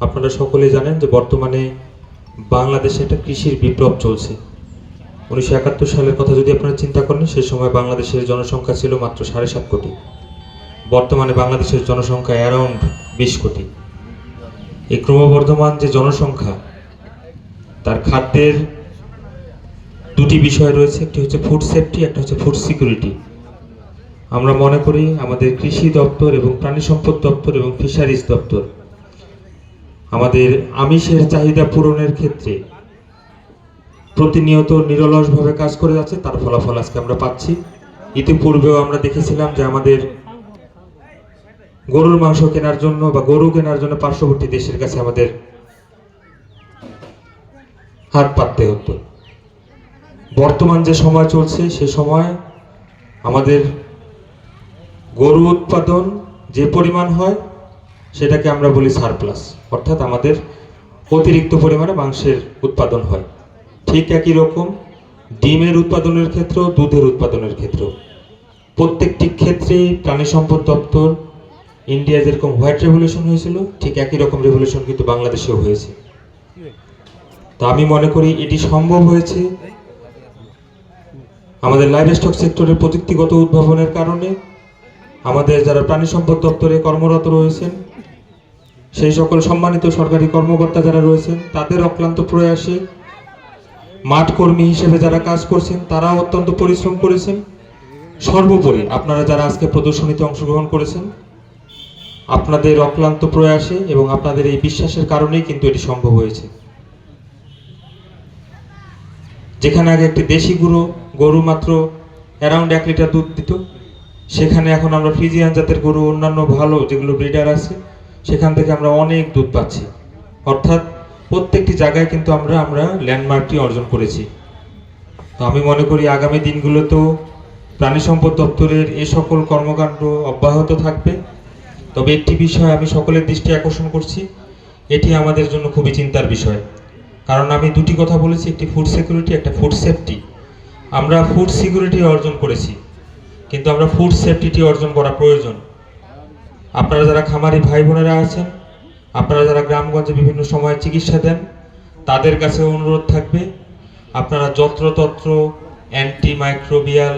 আপনারা সকলেই জানেন যে বর্তমানে বাংলাদেশে একটা কৃষির বিপ্লব চলছে। উনিশশো একাত্তর সালের কথা যদি আপনারা চিন্তা করেন, সে সময় বাংলাদেশের জনসংখ্যা ছিল মাত্র সাড়ে সাত কোটি। বর্তমানে বাংলাদেশের জনসংখ্যা অ্যারাউন্ড বিশ কোটি। এই ক্রমবর্ধমান যে জনসংখ্যা, তার খাদ্যের দুটি বিষয় রয়েছে। একটি হচ্ছে ফুড সেফটি একটা হচ্ছে ফুড সিকিউরিটি আমরা মনে করি আমাদের কৃষি দপ্তর এবং প্রাণী সম্পদ দপ্তর এবং ফিশারিজ দপ্তর আমাদের আমিষের চাহিদা পূরণের ক্ষেত্রে প্রতিনিয়ত নিরলসভাবে কাজ করে যাচ্ছে, তার ফলাফল আজকে আমরা পাচ্ছি। ইতিপূর্বেও আমরা দেখেছিলাম যে আমাদের গরুর মাংস কেনার জন্য বা গরু কেনার জন্য পার্শ্ববর্তী দেশের কাছে আমাদের হাত পাততে হতো। বর্তমান যে সময় চলছে, সে সময় আমাদের গরু উৎপাদন যে পরিমাণ হয় সেটাকে আমরা বলি সারপ্লাস। অর্থাৎ আমাদের অতিরিক্ত পরিমাণে মাংসের উৎপাদন হয়। ঠিক একই রকম ডিমের উৎপাদনের ক্ষেত্রেও, দুধের উৎপাদনের ক্ষেত্রেও। প্রত্যেকটি ক্ষেত্রেই প্রাণী সম্পদ দপ্তর ইন্ডিয়া যেরকম হোয়াইট রেভলিউশন হয়েছিল, ঠিক একই রকম রেভলিউশন কিন্তু বাংলাদেশেও হয়েছে। তো আমি মনে করি এটি সম্ভব হয়েছে আমাদের লাইভ স্টক সেক্টরের প্রযুক্তিগত উদ্ভাবনের কারণে। আমাদের যারা প্রাণী সম্পদ দপ্তরে কর্মরত রয়েছেন সেই সকল সম্মানিত সরকারি কর্মকর্তা যারা রয়েছেন, তাদের অক্লান্ত প্রয়াসে মাঠ কর্মী হিসেবে যারা কাজ করছেন, তারাও অত্যন্ত পরিশ্রম করেছেন। সর্বোপরি আপনারা যারা আজকে প্রদর্শনীতে অংশগ্রহণ করেছেন, আপনাদের অক্লান্ত প্রয়াসে এবং আপনাদের এই বিশ্বাসের কারণেই কিন্তু এটি সম্ভব হয়েছে। যেখানে আগে একটি দেশি গুঁড়ো, গরু মাত্র অ্যারাউন্ড এক লিটার দুধ দিত, সেখানে এখন আমরা ফ্রিজিয়ান জাতের গরু, অন্যান্য ভালো যেগুলো ব্রিডার আছে সেখান থেকে আমরা অনেক দুধ পাচ্ছি। অর্থাৎ প্রত্যেকটি জায়গায় কিন্তু আমরা আমরা ল্যান্ডমার্কটি অর্জন করেছি। তো আমি মনে করি আগামী দিনগুলোতেও প্রাণী সম্পদ দপ্তরের এ সকল কর্মকাণ্ড অব্যাহত থাকবে। তবে একটি বিষয় আমি সকলের দৃষ্টি আকর্ষণ করছি, এটি আমাদের জন্য খুবই চিন্তার বিষয়। কারণ আমি দুটি কথা বলেছি, একটি ফুড সিকিউরিটি একটা ফুড সেফটি আমরা ফুড সিকিউরিটি অর্জন করেছি, কিন্তু আমরা ফুড সেফটিটি অর্জন করা প্রয়োজন। আপনারা যারা খামারি ভাই বোনেরা আছেন, আপনারা যারা গ্রামগঞ্জে বিভিন্ন সময় চিকিৎসা দেন, তাদের কাছে অনুরোধ থাকবে, আপনারা যত্রতত্র অ্যান্টি মাইক্রোবিয়াল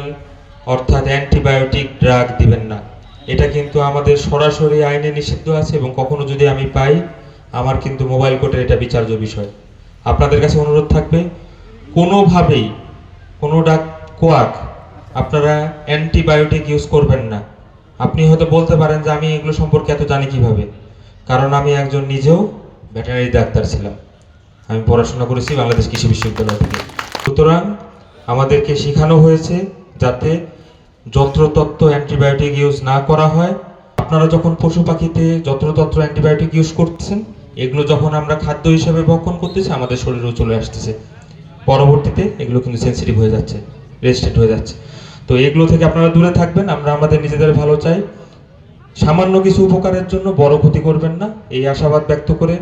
অর্থাৎ অ্যান্টিবায়োটিক ড্রাগ দিবেন না। এটা কিন্তু আমাদের সরাসরি আইনে নিষিদ্ধ আছে এবং কখনো যদি আমি পাই, আমার কিন্তু মোবাইল কোর্টের এটা বিচার্য বিষয়। আপনাদের কাছে অনুরোধ থাকবে, কোনোভাবেই কোনো ডাক, কোয়াক আপনারা অ্যান্টিবায়োটিক ইউজ করবেন না। আপনি হয়তো বলতে পারেন যে আমি এগুলো সম্পর্কে এত জানি কীভাবে? কারণ আমি একজন নিজেও ভেটেনারি ডাক্তার ছিলাম। আমি পড়াশোনা করেছি বাংলাদেশ কৃষি বিশ্ববিদ্যালয় থেকে। সুতরাং আমাদেরকে শেখানো হয়েছে যাতে যত্রতত্ত্ব অ্যান্টিবায়োটিক ইউজ না করা হয়। আপনারা যখন পশু পাখিতে যত্রতত্ত্ব অ্যান্টিবায়োটিক ইউজ করতেছেন, এগুলো যখন আমরা খাদ্য হিসেবে ভক্ষণ করতেছি, আমাদের শরীরেও চলে আসতেছে। পরবর্তীতে এগুলো কিন্তু সেন্সিটিভ হয়ে যাচ্ছে রেজিস্ট্রেট হয়ে যাচ্ছে। তো এগুলো থেকে আপনারা দূরে থাকবেন, আমরা আমাদের নিজেদের ভালো চাই। সামান্য কিছু উপকারের জন্য বড় ক্ষতি করবেন না, এই আশাবাদ ব্যক্ত করে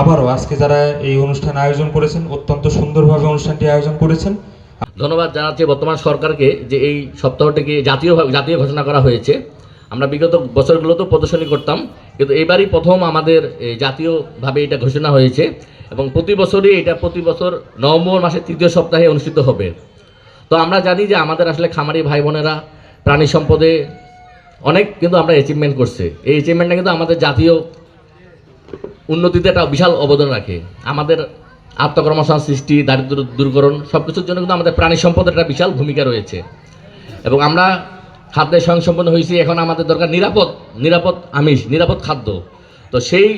আবারও আজকে যারা এই অনুষ্ঠান আয়োজন করেছেন, অত্যন্ত সুন্দরভাবে অনুষ্ঠানটি আয়োজন করেছেন। ধন্যবাদ জানাচ্ছি বর্তমান সরকারকে যে এই সপ্তাহটিকে জাতীয় জাতীয় ঘোষণা করা হয়েছে। আমরা বিগত বছরগুলোতেও প্রদর্শনী করতাম, কিন্তু এবারই প্রথম আমাদের জাতীয়ভাবে এটা ঘোষণা হয়েছে এবং প্রতি বছরই এটা প্রতি বছর নভেম্বর মাসের তৃতীয় সপ্তাহে অনুষ্ঠিত হবে। তো আমরা জানি যে আমাদের আসলে খামারি ভাই বোনেরা, প্রাণী সম্পদে অনেক কিন্তু আমরা অ্যাচিভমেন্ট করছে। এই অ্যাচিভমেন্টটা কিন্তু আমাদের জাতীয় উন্নতিতে একটা বিশাল অবদান রাখে। আমাদের আত্মকর্মসংস্থান সৃষ্টি, দারিদ্র দূরকরণ সব কিছুর জন্য কিন্তু আমাদের প্রাণী সম্পদের একটা বিশাল ভূমিকা রয়েছে। এবং আমরা খাদ্যে স্বয়ংসম্পন্ন হয়েছি, এখন আমাদের দরকার নিরাপদ নিরাপদ আমিষ, নিরাপদ খাদ্য। তো সেই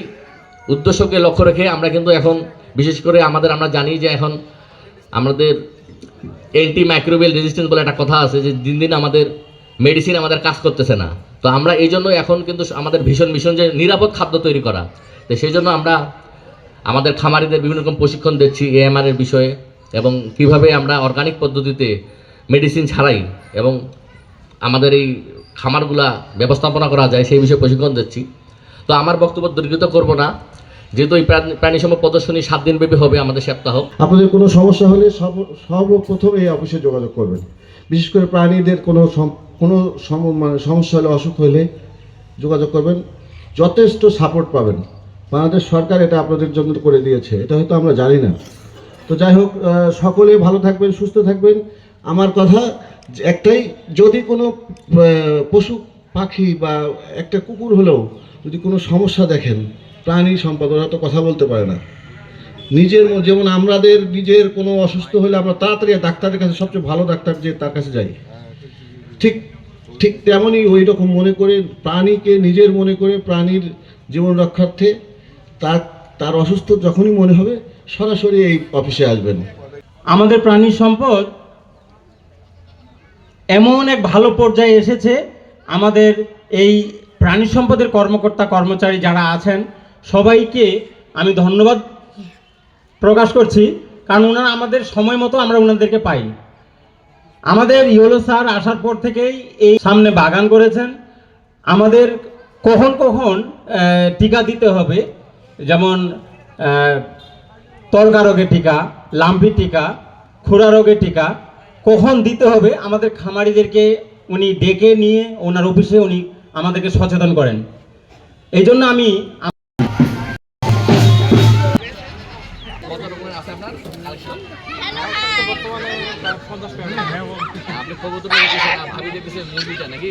উদ্দেশ্যকে লক্ষ্য রেখে আমরা কিন্তু এখন বিশেষ করে আমাদের আমরা জানি যে এখন আমাদের অ্যান্টি মাইক্রোবিয়াল রেজিস্ট্যান্স বলে একটা কথা আছে যে দিন দিন আমাদের মেডিসিন আমাদের কাজ করতেছে না। তো আমরা এই জন্য এখন কিন্তু আমাদের ভীষণ ভীষণ যে নিরাপদ খাদ্য তৈরি করা, তো সেই জন্য আমরা আমাদের খামারিদের বিভিন্ন রকম প্রশিক্ষণ দিচ্ছি এএমআর এর বিষয়ে এবং কীভাবে আমরা অর্গানিক পদ্ধতিতে মেডিসিন ছাড়াই এবং আমাদের এই খামারগুলা ব্যবস্থাপনা করা যায় সেই বিষয়ে প্রশিক্ষণ দিচ্ছি। তো আমার বক্তব্য দীর্ঘিত করব না। যেহেতু এই প্রাণী সম্পদ প্রদর্শনী সাত দিন ব্যাপী হবে আমাদের সপ্তাহ। আপনাদের কোনো সমস্যা হলে সর্ব- সর্বপ্রথম এই অফিসে যোগাযোগ করবেন। বিশেষ করে প্রাণীদের কোনো কোনো মানে সমস্যা হলে, অসুখ হলে যোগাযোগ করবেন। যথেষ্ট সাপোর্ট পাবেন। বাংলাদেশ সরকার এটা আপনাদের জন্য করে দিয়েছে। এটা হয়তো আমরা জানি না। তো যাই হোক সকলে ভালো থাকবেন, সুস্থ থাকবেন। আমার কথা একটাই, যদি কোনো পশু পাখি বা একটা কুকুর হলেও যদি কোনো সমস্যা দেখেন প্রাণী সম্পদ ওরা তো কথা বলতে পারে না। নিজের যেমন আমাদের নিজের কোনো অসুস্থ হলে আমরা তাড়াতাড়ি ডাক্তারের কাছে, সবচেয়ে ভালো ডাক্তার যে তার কাছে যাই। ঠিক ঠিক তেমনই ওই রকম মনে করে প্রাণীকে নিজের মনে করে প্রাণীর জীবন রক্ষার্থে তার তার অসুস্থ যখনই মনে হবে, সরাসরি এই অফিসে আসবেন। আমাদের প্রাণী সম্পদ এমন এক ভালো পর্যায়ে এসেছে, আমাদের এই প্রাণী সম্পদের কর্মকর্তা, কর্মচারী যারা আছেন সবাইকে আমি ধন্যবাদ প্রকাশ করছি কারণ ওনারা আমাদের সময় মতো আমরা ওনাদেরকে পাই আমাদের ইয়েলো স্যার আসার পর থেকেই এই সামনে বাগান করেছেন। আমাদের কখন কখন টিকা দিতে হবে যেমন আহ, রোগের টিকা লাম্পি টিকা খুরা রোগের টিকা কখন দিতে হবে আমাদের খামারিদেরকে উনি ডেকে নিয়ে ওনার অফিসে উনি আমাদেরকে সচেতন করেন। এই জন্য আমি আপনি খবর তো ভাবি দেখতেছেন মুরগিটা নাকি?